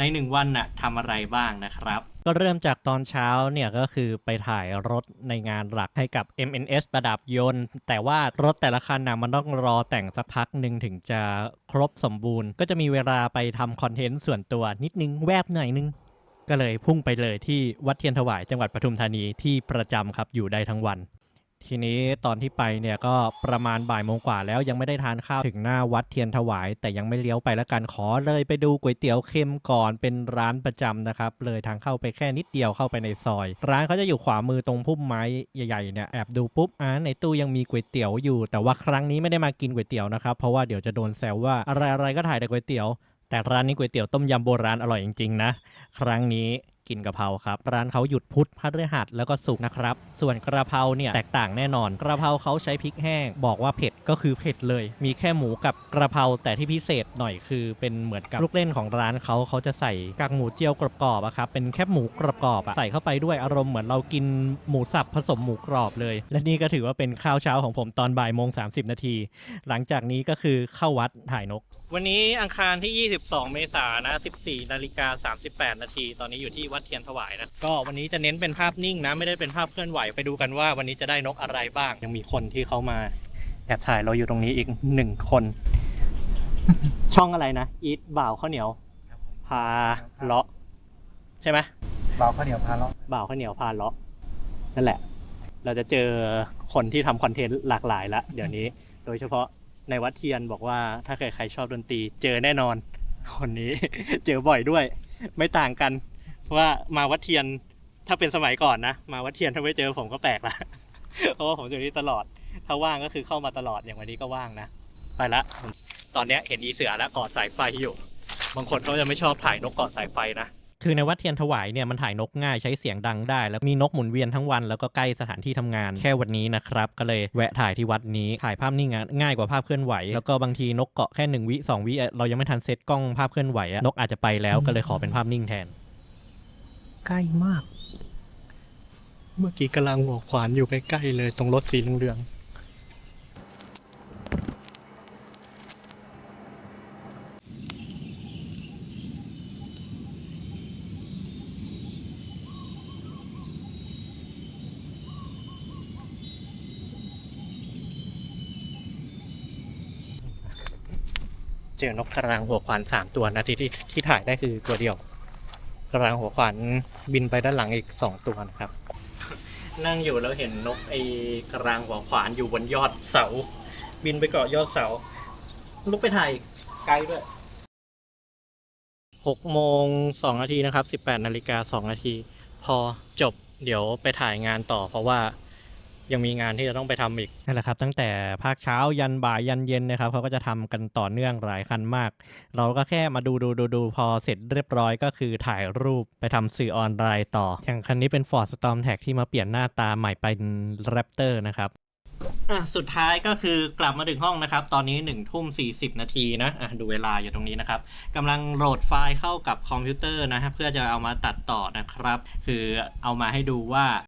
ในหนึ่งวันน่ะทำอะไรบ้างนะครับ ก็เริ่มจากตอนเช้าเนี่ยก็คือไปถ่ายรถในงานหลักให้กับ MNS ประดับยนต์ แต่ว่ารถแต่ละคันนะมันต้องรอแต่งสักพักหนึ่งถึงจะครบสมบูรณ์ ก็จะมีเวลาไปทำคอนเทนต์ส่วนตัวนิดนึงแวบหน่อยนึง ก็เลยพุ่งไปเลยที่วัดเทียนถวายจังหวัดปทุมธานีที่ประจำครับอยู่ได้ทั้งวัน ทีนี้ตอนที่ไปเนี่ยก็ประมาณบ่ายโมงกว่าแล้วยังไม่ได้ทานข้าวถึงหน้าวัดเทียนถวาย แต่ยังไม่เลี้ยวไปแล้วกันขอเลยไปดูก๋วยเตี๋ยวเค็มก่อนเป็นร้านประจำนะครับ เลยทางเข้าไปแค่นิดเดียวเข้าไปในซอย ร้านเขาจะอยู่ขวามือตรงพุ่มไม้ใหญ่ๆเนี่ยแอบดูปุ๊บอ่าในตู้ยังมีก๋วยเตี๋ยวอยู่ แต่ว่าครั้งนี้ไม่ได้มากินก๋วยเตี๋ยวนะครับเพราะว่าเดี๋ยวจะโดนแซวว่าอะไรๆก็ถ่ายแต่ก๋วยเตี๋ยว แต่ร้านนี้ก๋วยเตี๋ยวต้มยำโบราณอร่อยจริงๆนะครั้งนี้ กินกะเพราครับ ร้านเขาหยุดพุธพฤหัสแล้วก็สุกนะครับ ส่วนกระเพราเนี่ยแตกต่างแน่นอน กระเพราเขาใช้พริกแห้ง บอกว่าเผ็ดก็คือเผ็ดเลย มีแค่หมูกับกระเพราแต่ที่พิเศษหน่อยคือเป็นเหมือนกับลูกเล่นของร้านเขาเขาจะใส่กากหมูเจียวกรอบๆอะครับเป็นแคบหมูกรอบๆใส่เข้าไปด้วยอารมณ์เหมือนเรากินหมูสับผสมหมูกรอบเลย และนี่ก็ถือว่าเป็นข้าวเช้าของผมตอนบ่ายโมงสานาที หลังจากนี้ก็คือเข้าวัดถ่ายนก วันนี้อังคารที่ 22 เมษายนนะ 14 นาฬิกา 38 นาที ตอนนี้อยู่ที่วัดเทียนถวายนะก็วันนี้จะเน้นเป็นภาพนิ่งนะ ไม่ได้เป็นภาพเคลื่อนไหวไปดูกันว่า วันนี้จะได้นกอะไรบ้าง ยังมีคนที่เขามาแอบถ่ายเราอยู่ตรงนี้อีกหนึ่งคน ช่องอะไรนะอีทบ่าวข้าวเหนียว พาเลาะใช่ไหมเบาข้าวเหนียวพาเลาะบ่าวข้าวเหนียวพาเลาะนั่นแหละ เราจะเจอคนที่ทำคอนเทนต์หลากหลายละเดี๋ยวนี้ โดยเฉพาะในวัดเทียนบอกว่าถ้าเกิดใครชอบดนตรี เจอแน่นอนคนนี้ เจอบ่อยด้วย ไม่ต่างกันเพราะ ว่ามาวัดเทียนถ้าเป็นสมัยก่อนนะ มาวัดเทียนถ้าไม่เจอผมก็แปลกละเพราะว่าผมอยู่นี่ตลอด ถ้าว่างก็คือเข้ามาตลอดอย่างวันนี้ก็ว่างนะ ไปละ ตอนนี้เห็นอีเสือแล้วกอดสายไฟอยู่ บางคนเขาจะไม่ชอบถ่ายนกเกาะสายไฟนะคือในวัดเทียนถวายเนี่ยมันถ่ายนกง่ายใช้เสียงดังได้ แล้วมีนกหมุนเวียนทั้งวันแล้วก็ใกล้สถานที่ทำงานแค่วันนี้นะครับ ก็เลยแวะถ่ายที่วัดนี้ถ่ายภาพนิ่งง่ายกว่าภาพเคลื่อนไหว แล้วก็บางทีนกเกาะแค่หนึ่งวิสองวิเรายังไม่ทันเซตกล้องภาพเคลื่อนไหว นกอาจจะไปแล้วก็เลยขอเป็นภาพนิ่งแทน ใกล้มาก เมื่อกี้กำลังหัวขวานอยู่ใกล้ๆเลยตรงรถสีเหลืองเจอนกกระรางหัวขวานสามตัวนะที่ที่ที่ถ่ายได้คือตัวเดียว กระรางหัวขวานบินไปด้านหลังอีกสองตัวนะครับ นั่งอยู่แล้วเห็นนกไอ้กระรางหัวขวานอยู่บนยอดเสา บินไปเกาะยอดเสา ลุกไปถ่ายไกลด้วยหกโมงสองนาทีนะครับสิบแปดนาฬิกาสองนาที พอจบเดี๋ยวไปถ่ายงานต่อเพราะว่า ยังมีงานที่จะต้องไปทำอีกนั่นแหละครับ ตั้งแต่ภาคเช้ายันบ่ายยันเย็นนะครับเขาก็จะทำกันต่อเนื่องหลายคันมาก เราก็แค่มาดูดูดูดูพอเสร็จเรียบร้อยก็คือถ่ายรูปไปทำสื่อออนไลน์ต่อ อย่างคันนี้เป็น Ford Storm t a g ที่มาเปลี่ยนหน้าตาใหม่เป็น Raptor นะครับอะสุดท้ายก็คือกลับมาถึงห้องนะครับ ตอนนี้1นึ่ทุ่ม40นาทีนะอะดูเวลาอยู่ตรงนี้นะครับกำลังโหลดไฟล์เข้ากับคอมพิวเตอร์นะฮะเพื่อจะเอามาตัดต่อนะครับ คือเอามาให้ดูว่า